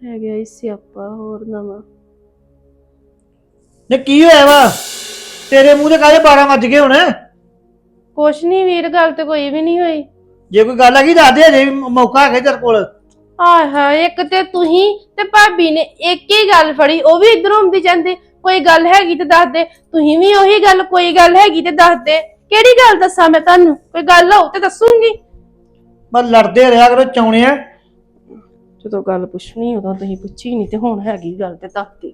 ਪੈ ਗਿਆ ਇਸ ਸਿਆਪਾ ਹੋਰ ਨਵਾਂ। ਨੇ ਕੀ ਹੋਇਆ ਵਾ? ਤੇਰੇ ਮੂੰਹ ਤੇ ਕਾਹਦੇ 12 ਵੱਜ ਗਏ ਹੁਣ? ਕੁਛ ਨਹੀਂ ਵੀਰ ਗੱਲ ਤੇ ਕੋਈ ਵੀ ਨਹੀਂ ਹੋਈ। ਜੇ ਕੋਈ ਗੱਲ ਹੈਗੀ ਦੱਸ ਦੇ ਵੀ ਮੌਕਾ ਹੈਗਾ ਤੇਰੇ ਕੋਲ। ਆਏ ਹਾਏ ਇੱਕ ਤੇ ਤੁਸੀਂ ਤੇ ਭਾਬੀ ਨੇ ਇੱਕ ਹੀ ਗੱਲ ਫੜੀ ਉਹ ਵੀ ਇਧਰੋਂ ਆਉਂਦੀ ਜਾਂਦੇ। ਕੋਈ ਗੱਲ ਹੈਗੀ ਤੇ ਦੱਸ ਦੇ। ਤੁਸੀਂ ਵੀ ਉਹੀ ਗੱਲ ਕੋਈ ਗੱਲ ਹੈਗੀ ਤੇ ਦੱਸ ਦੇ। ਕਿਹੜੀ ਗੱਲ ਦੱਸਾਂ ਮੈਂ ਤੁਹਾਨੂੰ? ਕੋਈ ਗੱਲ ਹੋਊ ਤੇ ਦੱਸੂਗੀ। ਮੈਂ ਲੜਦੇ ਰਿਹਾ ਕਰੋ ਚੌਣਿਆ ਜਦੋਂ ਗੱਲ ਪੁੱਛਣੀ, ਉਦੋਂ ਤੁਸੀਂ ਪੁੱਛੀ ਨਹੀਂ ਤੇ ਹੁਣ ਹੈਗੀ ਗੱਲ ਤੇ ਦੱਸ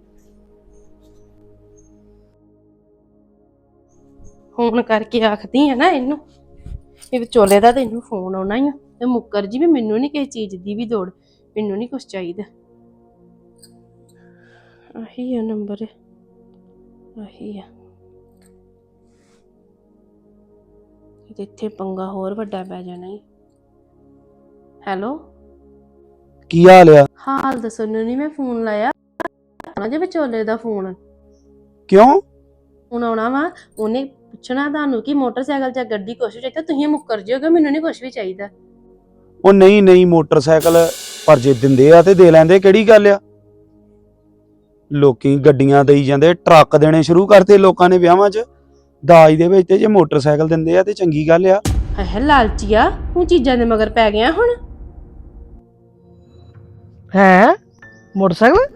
ਫੋਨ ਕਰਕੇ ਆਖਦੀ ਆ ਨਾ ਇਹਨੂੰ। ਇਹ ਵਿਚੋਲੇ ਦਾ ਤੈਨੂੰ ਫੋਨ ਆਉਣਾ ਹੀ ਆ। ਤੇ ਮੁੱਕਰ ਜੀ ਵੀ ਮੈਨੂੰ ਨਹੀਂ ਕਿਸੇ ਚੀਜ਼ ਦੀ ਵੀ ਲੋੜ, ਮੈਨੂੰ ਨਹੀਂ ਕੁਝ ਚਾਹੀਦਾ। ਆਹੀ ਆ ਨੰਬਰ। ਆਹੀ ਆ। ਇੱਥੇ ਪੰਗਾ ਹੋਰ ਵੱਡਾ ਪੈ ਜਾਣਾ ਹੀ ਹੈਲੋ? ਕੀ ਹਾਲ ਆ? ਹਾਲ ਦੱਸਣ ਨੂੰ ਨਹੀਂ ਮੈਂ ਫੋਨ ਲਾਇਆ। ਆਣਾ ਜੇ ਵਿਚੋਲੇ ਦਾ ਫੋਨ। ਕਿਉਂ? ਹੁਣ ਆਉਣਾ ਵਾ ਉਹਨੇ ਪੁੱਛਣਾ ਤੁਹਾਨੂੰ ਕਿ ਮੋਟਰਸਾਈਕਲ ਜਾਂ ਗੱਡੀ ਕੁਛ ਚਾਹੀਦਾ ਤੁਸੀਂ ਮੁੱਕਰ ਜਿਓਗੇ ਮੈਨੂੰ ਨਹੀਂ ਕੁਛ ਵੀ ਚਾਹੀਦਾ। ਉਹ ਨਹੀਂ ਨਹੀਂ ਮੋਟਰਸਾਈਕਲ ਪਰ ਜੇ ਦਿੰਦੇ ਆ ਤੇ ਦੇ ਲੈਂਦੇ ਕਿਹੜੀ ਗੱਲ ਆ? ਲੋਕੀ ਗੱਡੀਆਂ ਦੇਈ ਜਾਂਦੇ ਟਰੱਕ ਦੇਣੇ ਸ਼ੁਰੂ ਕਰਤੇ ਲੋਕਾਂ ਨੇ ਵਿਆਹਾਂ 'ਚ। ਦਾਜ ਦੇ ਵਿੱਚ ਤੇ ਜੇ ਮੋਟਰਸਾਈਕਲ ਦਿੰਦੇ ਆ ਤੇ ਚੰਗੀ ਗੱਲ ਆ। ਹੈ ਲਾਲਚੀਆ ਤੂੰ ਚੀਜ਼ਾਂ ਦੇ ਮਗਰ ਪੈ ਗਿਆ ਹੁਣ। ਹੈ? ਮੋਟਰਸਾਈਕਲ?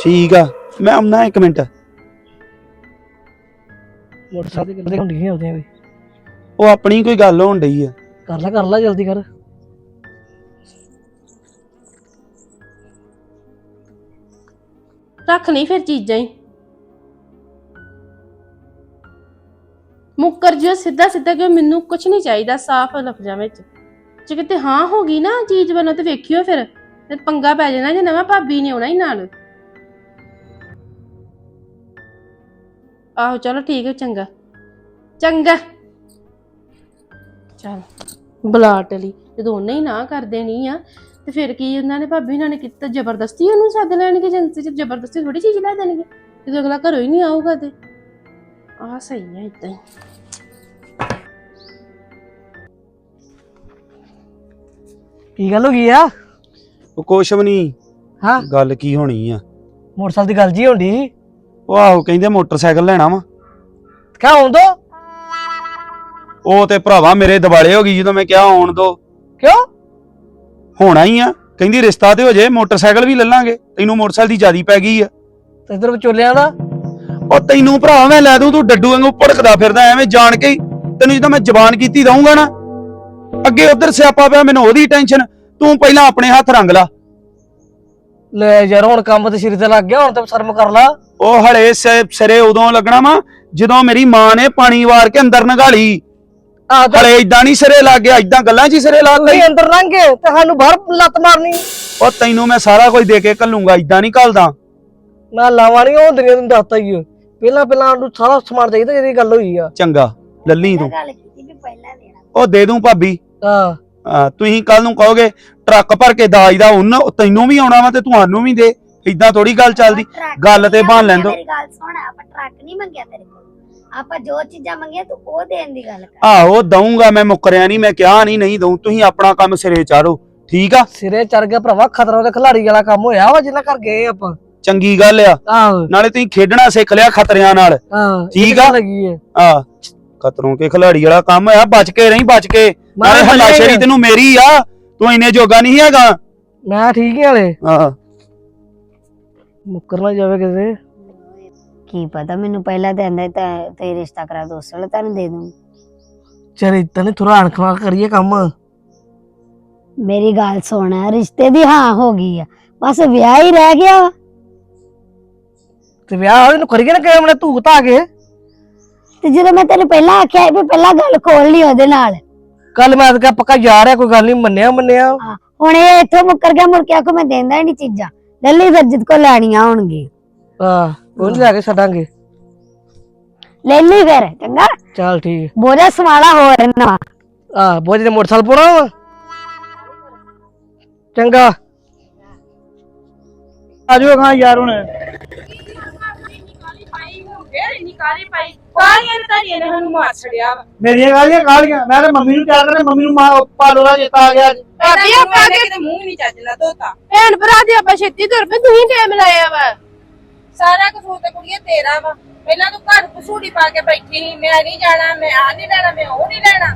ਠੀਕ ਆ। ਮੈਂ ਆਉਣਾ ਇੱਕ ਮਿੰਟ। ਮੋਟਰਸਾਈਕਲ ਤੇ ਗੱਲਾਂ ਹੁੰਦੀਆਂ ਹੁੰਦੀਆਂ ਵੀ। ਉਹ ਆਪਣੀ ਕੋਈ ਗੱਲ ਹੋਣ ਡਈ ਆ। ਕਰ ਲੈ ਕਰ ਲੈ ਜਲਦੀ ਕਰ। ਰੱਖ ਲਈ ਫਿਰ ਚੀਜ਼ਾਂ ਹੀ। ਮੁੱਕਰ ਜਿਓ, ਸਿੱਧਾ ਸਿੱਧਾ ਕਿ ਮੈਨੂੰ ਕੁਝ ਨਹੀਂ ਚਾਹੀਦਾ, ਸਾਫ਼ ਲਫ਼ਜ਼ਾਂ ਵਿੱਚ। ਜੇ ਕਿਤੇ ਹਾਂ ਹੋ ਗਈ ਨਾ ਚੀਜ਼ ਵੱਲੋਂ ਤੇ ਵੇਖਿਓ ਫਿਰ, ਤੇ ਪੰਗਾ ਪੈ ਜਾਣਾ ਜੇ ਨਵਾਂ ਭਾਬੀ ਨੇ ਆਉਣਾ ਹੀ ਨਾਲ। ਆਹੋ, ਚਲੋ ਠੀਕ ਹੈ, ਚੰਗਾ। ਚੰਗਾ। ਚਲ, ਬਲਾਟ ਲਈ। ਜਦੋਂ ਉਹਨੇ ਹੀ ਨਾ ਕਰ ਦੇਣੀ ਆ, ਤੇ ਫਿਰ ਕੀ ਉਹਨਾਂ ਨੇ ਭਾਬੀ ਉਹਨਾਂ ਨੇ ਕੀਤਾ? ਜ਼ਬਰਦਸਤੀ ਉਹਨੂੰ ਸੱਦ ਲੈਣਗੇ, ਏਜੰਸੀ ਚ ਜ਼ਬਰਦਸਤੀ ਥੋੜੀ ਚੀਜ਼ ਲੈ ਦੇਣਗੇ। ਜਦੋਂ ਅਗਲਾ ਘਰੋਂ ਹੀ ਨਹੀਂ ਆਊਗਾ ਤੇ। ਆਹ ਸਹੀ ਹੈ ਇਦਾਂ ਹੀ। ਕੀ ਗੱਲ ਹੋ ਗਈ ਆ? ਉਹ ਕੁਛ ਵੀ ਨਹੀਂ। ਹਾਂ? ਗੱਲ ਕੀ ਹੋਣੀ ਆ? ਮੋਟਰਸਾਈਕਲ ਦੀ ਗੱਲ ਜੀ ਹੁੰਦੀ ਉਹ ਆਹੋ ਕਹਿੰਦੇ ਮੋਟਰਸਾਈਕਲ ਲੈਣਾ ਵਾ। ਕਿਆ ਹੋਣ ਦੋ? ਉਹ ਤੇ ਭਰਾਵਾ ਮੇਰੇ ਦਿਵਾਲੇ ਹੋ ਗਈ ਜਦੋਂ ਮੈਂ ਕਿਹਾ ਆਉਣ ਦੋ। ਕਿਉਂ? ਹੋਣਾ ਹੀ ਆ। ਕਹਿੰਦੀ ਰਿਸ਼ਤਾ ਤੇ ਹੋ ਜੇ ਮੋਟਰਸਾਈਕਲ ਵੀ ਲੈ ਲਾਂਗੇ। ਤੈਨੂੰ ਮੋਟਰਸਾਈਕਲ ਦੀ ਜ਼ਿਆਦੀ ਪੈ ਗਈ ਆ। ਤੇ ਇਧਰ ਵਿਚੋਲਿਆਂ ਦਾ? ਉਹ ਤੈਨੂੰ ਭਰਾ ਮੈਂ ਲੈ ਦੂੰ ਤੂੰ ਡੱਡੂ ਵਾਂਗੂ ਭੜਕਦਾ ਫਿਰਦਾ ਐਵੇਂ ਜਾਣ ਕੇ ਹੀ। ਤੈਨੂੰ ਜਦੋਂ ਮੈਂ ਜ਼ਬਾਨ ਕੀਤੀ ਦਊਂਗਾ ਨਾ ਅੱਗੇ ਉਧਰ ਸਿਆਪਾ ਪਿਆ ਮੈਨੂੰ ਉਹਦੀ ਟੈਨਸ਼ਨ ਤੂੰ ਪਹਿਲਾਂ ਆਪਣੇ ਹੱਥ ਰੰਗ ਲਾ। ਲੈ ਯਾਰ ਹੁਣ ਕੰਮ ਤੇ ਸਿਰ ਤੇ ਲੱਗ ਗਿਆ ਹੁਣ ਤਾਂ ਸ਼ਰਮ ਕਰ ਲਾ। ਉਹ ਹਲੇ ਸ- ਸਿਰੇ ਉਦੋਂ ਲੱਗਣਾ ਵਾ ਜਦੋਂ ਮੇਰੀ ਮਾਂ ਨੇ ਪਾਣੀ ਵਾਰ ਕੇ ਅੰਦਰ ਨਗਾਲੀ। ਆਹ ਤਾਂ ਹਲੇ ਇਦਾਂ ਨਹੀਂ ਸਿਰੇ ਲੱਗ ਗਿਆ ਇਦਾਂ ਗੱਲਾਂ 'ਚ ਹੀ ਸਿਰੇ ਲੱਗ ਗਈ। ਤੁਸੀਂ ਅੰਦਰ ਲੰਘੇ ਤੇ ਸਾਨੂੰ ਬਾਹਰ ਲੱਤ ਮਾਰਨੀ। ਉਹ ਤੈਨੂੰ ਮੈਂ ਸਾਰਾ ਕੁਝ ਦੇ ਕੇ ਘੱਲੂੰਗਾ ਇਦਾਂ ਨਹੀਂ ਘੱਲਦਾ। ਮੈਂ ਲਾਵਾਂ ਨਹੀਂ ਉਹ ਦੁਨੀਆ ਨੂੰ ਦੱਸਤਾ ਹੀ ਆ। ਪਹਿਲਾਂ ਪਹਿਲਾਂ ਨੂੰ ਸਾਰਾ ਸਮਾਨ ਚਾਹੀਦਾ ਜਿਹੜੀ ਗੱਲ ਹੋਈ ਆ। ਚੰਗਾ ਲੱਲੀ ਤੂੰ ਗੱਲ ਕੀਤੀ ਵੀ ਪਹਿਲਾਂ ਦੇਣਾ। ਉਹ ਦੇ ਦੂੰ ਭਾਬੀ। ਹਾਂ। ਤੁਸੀਂ ਕੱਲ ਨੂੰ ਕਹੋਗੇ ਟਰੱਕ ਭਰ ਕੇ ਦਾਜ ਦਾ ਉਹਨਾਂ ਤੈਨੂੰ ਵੀ ਆਉਣਾ ਵਾ ਤੇ ਤੁਹਾਨੂੰ ਵੀ ਦੇ। ਇਦਾਂ ਥੋੜੀ ਗੱਲ ਚੱਲਦੀ। ਟਰੱਕ ਗੱਲ ਤੇ ਨਹੀਂ ਬਣ ਲੈਣ ਦਿਓ। ਮੇਰੀ ਗੱਲ ਸੁਣ ਆਪਾਂ ਟਰੱਕ ਨਹੀਂ ਮੰਗਿਆ ਤੇਰੇ ਕੋਲ। ਆਪਾਂ ਜੋ ਚੀਜ਼ਾਂ ਮੰਗੀਆਂ ਤੂੰ ਉਹ ਦੇਣ ਦੀ ਗੱਲ ਕਰ। ਆਹੋ ਦਊਂਗਾ ਮੈਂ ਮੁੱਕਰਿਆ ਨਹੀਂ ਮੈਂ ਕਿਹਾ ਨਹੀਂ ਨਹੀਂ ਦਊਂ। ਤੁਸੀਂ ਆਪਣਾ ਕੰਮ ਸਿਰੇ ਚਾਰੋ ਠੀਕ ਆ? ਸਿਰੇ ਚੜ ਗਿਆ ਭਰਾਵਾ ਖਤਰਾ ਉਹਦੇ ਖਿਲਾੜੀ ਵਾਲਾ ਕੰਮ ਹੋਇਆ ਵਾ ਜਿੰਨਾ ਕਰ ਗਏ ਆਪਾਂ। ਚੰਗੀ ਗੱਲ ਆ। ਆਹੋ। ਨਾਲੇ ਤੁਸੀਂ ਖੇਡਣਾ ਸਿੱਖ ਲਿਆ ਖਤਰਿਆਂ ਨਾਲ। ਹਾਂ ਠੀਕ ਆ। ਲੱਗੀ ਹੈ। ਆ ਖਤਰੋਂ ਕੇ ਖਿਲਾੜੀ ਵਾਲਾ ਕੰਮ ਆ ਬਚ ਕੇ ਰਹੀਂ ਬਚ ਕੇ। ਨਾਲੇ ਮੈਂ ਹੱਲਾ ਸ਼ੇਰੀ ਤੈਨੂੰ ਮੇਰੀ ਆ ਤੂੰ ਇੰਨੇ ਜੋਗਾ ਨਹੀਂ ਹੈਗਾ। ਮੈਂ ਠੀਕ ਹੀ ਹਲੇ। ਹਾਂ। ਮੁੱਕਰ ਨਾ ਜਾਵੇ ਕਿਤੇ। ਕੀ ਪਤਾ ਮੈਨੂੰ ਪਹਿਲਾਂ ਦੇ ਆਂਦਾ ਤਾਂ ਤੇ ਰਿਸ਼ਤਾ ਕਰਾ ਦੋ ਸਲ ਤੈਨੂੰ ਦੇ ਦੂੰ। ਚਲ ਇਤਾਂ ਨੇ ਥੋੜਾ ਅਣਖਵਾ ਕਰੀਏ ਕੰਮ। ਮੇਰੀ ਗੱਲ ਸੁਣ ਰਿਸ਼ਤੇ ਦੀ ਹਾਂ ਹੋ ਗਈ ਆ। ਬਸ ਵਿਆਹ ਹੀ ਰਹਿ ਗਿਆ। ਵਾ। ਤੇ ਵਿਆਹ ਵਾਲੇ ਨੂੰ ਕਰੀਏ ਨਾ ਕਿਵੇਂ ਧੂਕ ਧਾ ਕੇ ਤੇ ਜਦੋਂ ਮੈਂ ਤੈਨੂੰ ਪਹਿਲਾਂ ਆਖਿਆ ਸੀ ਵੀ ਪਹਿਲਾਂ ਗੱਲ ਖੋਲ ਲਈ ਉਹਦੇ ਨਾਲ। ਕੱਲ ਮੈਂ ਕਿਹਾ ਪੱਕਾ ਯਾਰ ਹੈ ਕੋਈ ਗੱਲ ਨਹੀਂ ਮੰਨਿਆ ਮੰਨਿਆ। ਹੁਣ ਇਹ ਇੱਥੋਂ ਮੁੱਕਰ ਗਿਆ ਮੁੜ ਕੇ ਆਖੋ ਮੈਂ ਦੇਂਦਾ ਹੀ ਨਹੀਂ ਚੀਜ਼ਾਂ। ਲੱਲੀ ਫਿਰ ਜਿੱਦ ਕੋ ਲੈਣੀਆਂ ਹੋਣਗੀ ਹਾਂ ਉਹ ਨੀ ਲੈ ਕੇ ਛੱਡਾਂਗੇ। ਲੈ ਲਈ ਫਿਰ ਚੰਗਾ? ਚੱਲ ਠੀਕ ਹੈ ਬੋਝਾ ਸਵਾਲਾ ਹੋਰ ਨਵਾਂ। ਆ ਬੋਝ ਦੇ ਮੋਟਰਸਾਈਕਲ ਪਾਉਣਾ ਵਾ? ਚੰਗਾ। ਆਜੋ ਖਾਂ ਯਾਰ ਹੁਣ। ਫੇਰ ਇੰਨੀ ਕਾਲੀ ਪਾਈ। ਕਾਲੀਆਂ ਨੇ ਮਾਰ ਛੜਿਆ ਮੇਰੀਆਂ ਗਾਲੀਆਂ ਗਾਲੀਆਂ ਮੈਂ ਤਾਂ ਮੰਮੀ ਨੂੰ ਕਿਹਾ ਕਰਾਂ ਮੰਮੀ ਨੂੰ ਮਾਂ ਪਾਲੋ ਦਾ ਚੇਤਾ ਆ ਗਿਆ ਅੱਜ। ਭਾਬੀ ਆਪਾਂ ਕਿਤੇ ਮੂੰਹ ਨਹੀਂ ਚੱਜਣਾ ਧੋਤਾ। ਭੈਣ ਭਰਾ ਦੇ ਆਪਾਂ ਛੇਤੀ ਤੁਰ ਪਏ ਤੁਸੀਂ ਟਾਈਮ ਲਾਇਆ ਵਾ। ਸਾਰਾ ਕਸੂਰ ਤੇ ਕੁੜੀਏ ਤੇਰਾ ਵਾ। ਪਹਿਲਾਂ ਤੂੰ ਘਰ ਪਸੂੜੀ ਪਾ ਕੇ ਬੈਠੀ ਸੀ ਮੈਂ ਨਹੀਂ ਜਾਣਾ ਮੈਂ ਆ ਨਹੀਂ ਲੈਣਾ ਮੈਂ ਉਹ ਨਹੀਂ ਲੈਣਾ।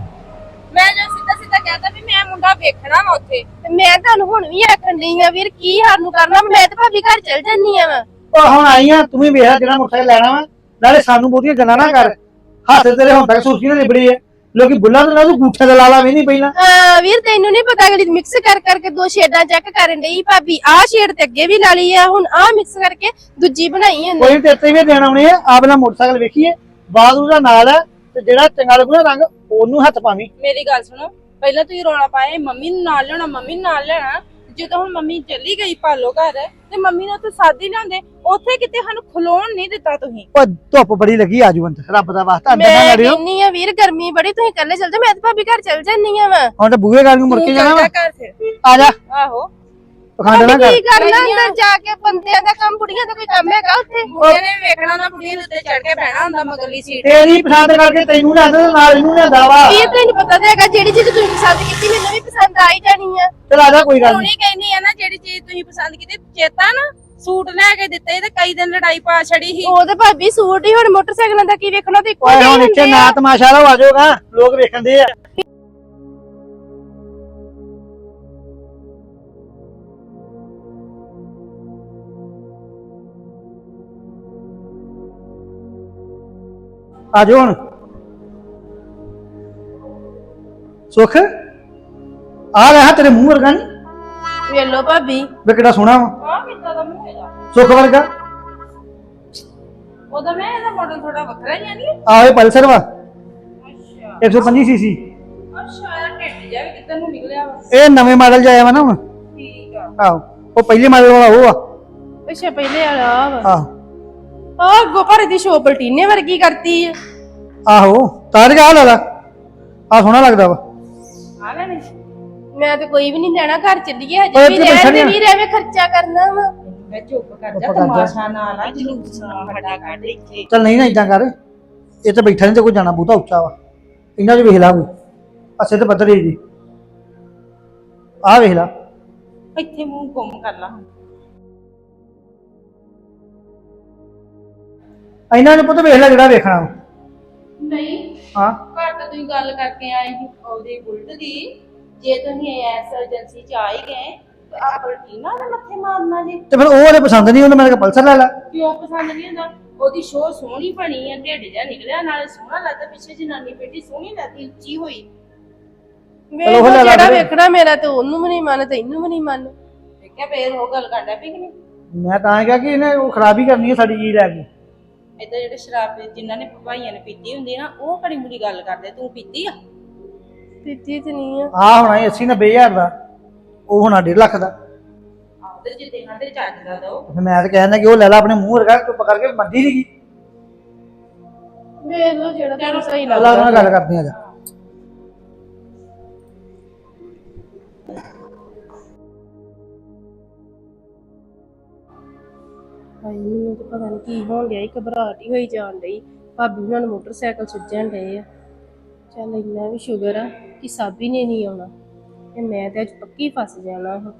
ਮੈਂ ਜੋ ਸਿੱਧਾ ਸਿੱਧਾ ਕਹਿਤਾ ਵੀ ਮੈਂ ਮੁੰਡਾ ਵੇਖਣਾ ਵਾ ਉੱਥੇ। ਤੇ ਮੈਂ ਤੁਹਾਨੂੰ ਹੁਣ ਵੀ ਆਖਣ ਡਈ ਆ ਵੀਰ ਕੀ ਸਾਨੂੰ ਕਰਨਾ ਮੈਂ ਤੇ ਭਾਬੀ ਘਰ ਚਲ ਜੰਨੀ ਆ ਵਾ। ਉਹ ਹੁਣ ਆਈ ਆ ਤੂੰ ਵੀ ਵੇਖ ਜਿਹੜਾ ਮੋਟਰਸਾਈਕਲ ਲੈਣਾ ਵਾ। ਨਾਲੇ ਸਾਨੂੰ ਬਹੁਤੀਆਂ ਗੱਲਾਂ ਨਾ ਕਰ। ਹੱਥ ਤੇਰੇ ਹੁਣ ਤੱਕ ਸੁਰਖੀ ਨਾਲ ਨਿਬੜੀ ਆ। ਲੋਕੀ ਬੁੱਲਾਂ ਤੇ ਨਾ ਤੂੰ ਗੂਠੇ ਦਾ ਲਾਲਾ ਵੀ ਨਹੀਂ ਪਹਿਲਾਂ। ਹਾਂ ਵੀਰ ਤੈਨੂੰ ਨਹੀਂ ਪਤਾ ਅਗਲੀ ਮਿਕਸ ਕਰ ਕਰਕੇ ਦੋ ਸ਼ੇਡਾਂ ਚੈੱਕ ਕਰਨ ਡਈ ਭਾਬੀ। ਆਹ ਸ਼ੇਡ ਤੇ ਅੱਗੇ ਵੀ ਲਾ ਲਈ ਆ ਹੁਣ ਆਹ ਮਿਕਸ ਕਰਕੇ ਦੂਜੀ ਬਣਾਈ ਇਹਨੇ ਕੋਈ ਤੇਰੇ ਤੇ ਵੀ ਦੇਣ ਆਉਣੇ ਆ। ਆਪ ਨਾਲ ਮੋਟਰਸਾਈਕਲ ਵੇਖੀਏ। ਬਾਅਦ ਉਹਦਾ ਨਾਲ ਹੈ ਤੇ ਜਿਹੜਾ ਚੰਗਾ ਲੱਗੂਗਾ ਰੰਗ ਉਹਨੂੰ ਹੱਥ ਪਾਵੀਂ। ਮੇਰੀ ਗੱਲ ਸੁਣੋ ਪਹਿਲਾਂ ਤੁਸੀਂ ਰੋਣਾ ਪਾਏ ਮੰਮੀ ਨੂੰ ਨਾਲ ਲੈਣਾ ਮੰਮੀ ਨੂੰ ਨਾਲ ਲੈਣਾ ਜਦੋਂ ਹੁਣ ਮੰਮੀ ਚਲੀ ਗਈ ਪਾਲੋ ਘਰ ਤੇ ਮੰਮੀ ਨੇ ਉੱਥੇ ਸਾਦੀ ਲਿਆਉਂਦੇ ਉੱਥੇ ਕਿਤੇ ਸਾਨੂੰ ਖਲੋਣ ਨਹੀਂ ਦਿੱਤਾ ਤੁਸੀਂ? ਉਹ ਧੁੱਪ ਬੜੀ ਲੱਗੀ ਆਜੂ ਅੰਦਰ ਰੱਬ ਦਾ ਵਾਸਤਾ ਅੰਦਰ ਨਾ ਮੈਂ ਲੜਿਓ। ਕਹਿੰਨੀ ਆ ਵੀਰ ਗਰਮੀ ਬੜੀ ਤੁਸੀਂ ਇਕੱਲੇ ਚਲ ਜਾ ਮੈਂ ਤੇ ਭਾਬੀ ਘਰ ਚਲ ਜੰਨੀ ਆ ਵਾ। ਹੁਣ ਤਾਂ ਬੂਹੇ ਗਾਲ ਨੂੰ ਮੁੜ ਕੇ ਜਾਣਾ ਵਾ। ਜਾ ਘਰ ਫਿਰ। ਆ ਜਾ। ਆਹੋ। ਪਖੰਡ ਨਾ ਕਰ ਕੀ ਕਰਨਾ ਅੰਦਰ ਜਾ ਕੇ ਬੰਦਿਆਂ ਦਾ ਕੰਮ ਬੁੜੀਆਂ ਦਾ ਕੋਈ ਕੰਮ ਹੈਗਾ ਉੱਥੇ? ਨੇ ਵੀ ਵੇਖਣਾ ਨਾ ਬੁੱਢੀ ਦੇ ਉੱਤੇ ਚੜ ਕੇ ਬਹਿਣਾ ਹੁੰਦਾ ਮਗਰਲੀ ਸੀਟ ਤੇਰੀ ਪਸੰਦ ਕਰਕੇ ਤੈਨੂੰ ਲਿਆਂਦਾ ਤੇ ਨਾਲ ਇਹਨੂੰ ਲਿਆਂਦਾ ਵਾ। ਵੀਰ ਤੈਨੂੰ ਪਤਾ ਤਾਂ ਹੈਗਾ ਜਿਹੜੀ ਚੀਜ਼ ਤੁਸੀਂ ਪਸੰਦ ਕੀਤੀ ਮੈਨੂੰ ਵੀ ਪਸੰਦ ਆ ਹੀ ਜਾਣੀ ਆ। ਚਲ ਆ ਜਾ ਕੋਈ ਗੱਲ ਨਹੀਂ ਹੁਣੀ ਕਹਿੰਦੀ ਆ ਨਾ ਜਿਹੜੀ ਚੀਜ਼ ਤੁਸੀਂ ਪਸੰਦ ਕੀਤੀ ਚੇਤਾ ਨਾ ਸੂਟ ਲੈ ਕੇ ਦਿੱਤੇ ਤੇ ਕਈ ਦਿਨ ਲੜਾਈ ਪਾ ਛੜੀ ਸੀ। ਉਹ ਤੇ ਭਾਬੀ ਸੂਟ ਹੀ ਹੁਣ ਮੋਟਰਸਾਈਕਲਾਂ ਦਾ ਕੀ ਵੇਖਣਾ ਤੇ ਓਏ ਹੁਣ ਇੱਥੇ ਨਾ ਆ। ਤਮਾਸ਼ਾ ਲਓ ਆ ਜਾਓਗਾ ਲੋਕ ਵੇਖਣਦੇ ਆ। ਆ ਜਾਓ ਹੁਣ। ਸੁਖ? ਆ ਰਿਹਾ ਤੇਰੇ ਮੂੰਹ ਵਰਗਾ ਨਹੀਂ ਵੇਖ ਲਓ ਭਾਬੀ। ਵੇ ਕਿੱਡਾ ਸੋਹਣਾ ਵਾ। ਆਹ ਕਿੱਦਾਂ ਦਾ ਮੂੰਹ ਹੈਗਾ ਸੁਖ ਵਰਗਾ। ਉਹਦਾ ਮੈਂ ਇਹਦਾ ਮਾਡਲ ਥੋੜਾ ਵੱਖਰਾ ਹੀ ਆ ਨਹੀਂ ਆਵੇ ਪਲਸਰ ਵਾ। ਅੱਛਾ। 125 ਸੀਸੀ ਅੱਛਾ ਇਹ ਢਿੱਡ ਜਿਹਾ ਵੀ ਕਿੱਧਰ ਨੂੰ ਨਿਕਲਿਆ ਵਾ। ਇਹ ਨਵੇਂ ਮਾਡਲ ਚ ਆਇਆ ਵਾ ਨਾ ਹੁਣ। ਠੀਕ ਆ। ਆਹੋ ਉਹ ਪਹਿਲੇ ਮਾਡਲ ਵਾਲਾ ਉਹ ਆ। ਅੱਛਾ ਪਹਿਲੇ ਵਾਲਾ ਆਹ ਵਾ। ਆਹੋ। ਆਹ ਅੱਗੋਂ ਭਾਰੇ ਦੀ ਸ਼ੋਪ ਪਲਟੀਨੇ ਵਰਗੀ ਕਰਤੀ ਆ। ਆਹੋ ਤਾਰ ਗਾ ਲਾ ਲਾ। ਆ ਸੋਹਣਾ ਲੱਗਦਾ ਵਾ। ਆ ਲੈਣੇ ਮੈਂ ਤੇ ਕੋਈ ਵੀ ਨਹੀਂ ਲੈਣਾ ਘਰ ਚੱਲੀਏ ਓਏ ਹਜੇ ਵੀ ਬੈਠਾ ਰਹਿਣ ਦੇ ਵੀਰ ਐਵੇਂ ਖਰਚਾ ਕਰਨਾ ਵਾ। ਮੈਂ ਚੁੱਪ ਕਰ ਚੁੱਪ ਜਾ ਕਰ ਜਾ। ਤਮਾਸ਼ਾ ਨਾ ਲਾ ਜਲੂਸ ਨਾ ਫੜਾ ਕੱਢ ਇੱਥੇ। ਚੱਲ ਨਹੀਂ ਨਾ ਇਦਾਂ ਕਰ। ਇਹ ਤਾਂ ਬੈਠਾ ਨਹੀਂ ਤੇ ਕੋਈ ਜਾਣਾ ਬਹੁਤਾ ਉੱਚਾ ਵਾ। ਇਹਨਾਂ 'ਚ ਵੇਖ ਲਾ ਕੋਈ। ਅਸੇ ਤੇ ਪੱਧਰ ਹੀ ਜੀ। ਆ ਵੇਖ ਲਾ। ਇੱਥੇ ਮੂੰਹ ਗੁੰਮ ਕਰ ਲਾ ਇਹਨਾਂ ਨੇ ਪੁੱਤ ਵੇਖ ਲੈ ਜਿਹੜਾ ਵੇਖਣਾ। ਵਾ। ਨਹੀਂ ਹਾਂ। ਘਰ ਤਾਂ ਤੁਸੀਂ ਗੱਲ ਕਰਕੇ ਆਏ ਸੀ ਉਹਦੀ ਬੁਲਟ ਦੀ। ਜੇ ਤੁਸੀਂ ਐਸ ਏਜੰਸੀ ਚ ਆਏ ਗਏ ਤੇ ਆ ਪਲਟੀਨਾ ਦੇ ਮੱਥੇ ਮਾਰਨਾ ਜੀ। ਤੇ ਫਿਰ ਉਹ ਉਹਦੇ ਪਸੰਦ ਨਹੀਂ ਉਹਨੇ ਮੈਂ ਕਿਹਾ ਪਲਸਰ ਲੈ ਲੈ। ਕਿਉਂ ਪਸੰਦ ਨਹੀਂ ਹੁੰਦਾ। ਉਹਦੀ ਸ਼ੋਅ ਸੋਹਣੀ ਬਣੀ ਆ ਢਿੱਡ ਜਿਹਾ ਨਿਕਲਿਆ ਨਾਲੇ ਸੋਹਣਾ ਲੱਗਦਾ ਪਿੱਛੇ ਜਨਾਨੀ ਬੇਟੀ ਸੋਹਣੀ ਲੱਗਦੀ ਉੱਚੀ ਹੋਈ। ਵੇਖ ਉਹ ਲਓ ਲੈ ਲਾ ਜਿਹੜਾ ਵੀਰੇ। ਵੇਖਣਾ ਮੇਰਾ ਤੇ ਉਹਨੂੰ ਵੀ ਨਹੀਂ ਮੰਨ ਤੇ ਇਹਨੂੰ ਵੀ ਨਹੀਂ ਮੰਨ। ਦੇਖਿਆ ਫੇਰ ਉਹ ਗੱਲ ਕਰਦਾ ਪਈ ਕਿ ਨਹੀਂ ਮੈਂ ਤਾਂ ਕਿਹਾ ਕਿ ਇਹਨੇ ਉਹ ਖਰਾਬ ਕਰਨੀ ਹੈ ਸਾਡੀ ਚੀਜ਼ ਲੈ ਕੇ। ਏਦਾਂ ਜਿਹੜੇ ਸ਼ਰਾਬ ਜਿਨ੍ਹਾਂ ਨੇ ਭਾਈਆਂ ਨੇ ਪੀਤੀ ਹੁੰਦੀ ਨਾ ਉਹ ਘੜੀ ਮੁੜੀ ਗੱਲ ਕਰਦੇ ਤੂੰ ਪੀਤੀ ਆ? ਪੀਤੀ ਤੇ ਨਹੀਂ ਆ। ਆ ਹੋਣਾ 80 90 ਹਜ਼ਾਰ ਦਾ ਉਹ ਹੋਣਾ 1.5 ਲੱਖ ਦਾ। ਆਦਰ ਜੇ ਦੇਣਾ ਤੇ ਚੱਜ ਦਾ ਦੋ ਫਿਰ ਮੈਂ ਤਾਂ ਕਹਿੰਦਾ ਕਿ ਉਹ ਲੈ ਲੈ ਆਪਣੇ ਮੂੰਹ ਵਰਗਾ ਚੁੱਪ ਕਰਕੇ ਮੰਦੀ ਨਹੀਂ ਗਈ ਵੇਖ ਲਓ ਜਿਹੜਾ ਤੁਹਾਨੂੰ ਸਹੀ ਅੱਲਾ ਲੱਗਦਾ। ਨਾਲ ਗੱਲ ਕਰਦੇ ਆ ਜਾ। ਹਾਏ ਮੈਨੂੰ ਤਾਂ ਪਤਾ ਨਹੀਂ ਕੀ ਹੋਣ ਡਿਆ ਈ ਘਬਰਾਹਟ ਹੀ ਹੋਈ ਜਾਣ ਡਈ। ਭਾਬੀ ਉਹਨਾਂ ਨੂੰ ਮੋਟਰਸਾਈਕਲ ਸੁੱਜਣ ਡਏ ਆ। ਚੱਲ ਇੰਨਾ ਵੀ ਸ਼ੁਗਰ ਆ ਕਿ ਸਾਬੀ ਨੇ ਨਹੀਂ ਆਉਣਾ, ਤੇ ਮੈਂ ਤੇ ਅੱਜ ਪੱਕੀ ਫਸ ਜਾਣਾ ਹਾਂ